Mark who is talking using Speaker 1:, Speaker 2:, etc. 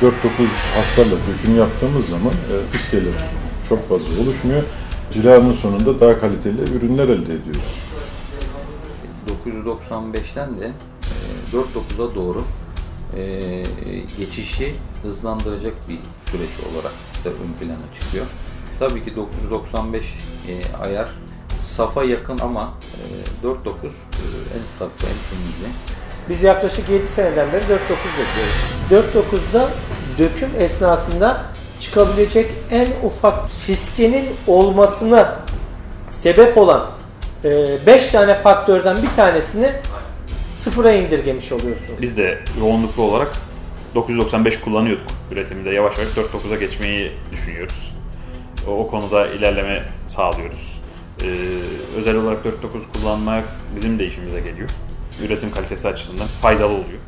Speaker 1: 4-9 hasarla döküm yaptığımız zaman e, fiskeler çok fazla oluşmuyor. Cilanın sonunda daha kaliteli ürünler elde ediyoruz.
Speaker 2: 995'ten de e, 4.9'a doğru e, geçişi hızlandıracak bir süreç olarak da ön plana çıkıyor. Tabii ki 995 e, ayar safa yakın ama e, 4.9 e, en safı en temizi.
Speaker 3: Biz yaklaşık 7 seneden beri 4.9 yapıyoruz. 4.9'da döküm esnasında çıkabilecek en ufak fiskenin olmasına sebep olan 5 tane faktörden bir tanesini sıfıra indirgemiş oluyorsunuz.
Speaker 4: Biz de yoğunluklu olarak 995 kullanıyorduk üretimde. Yavaş yavaş 4.9'a geçmeyi düşünüyoruz. O, o konuda ilerleme sağlıyoruz. Ee, özel olarak 4.9 kullanmak bizim de işimize geliyor. Üretim kalitesi açısından faydalı oluyor.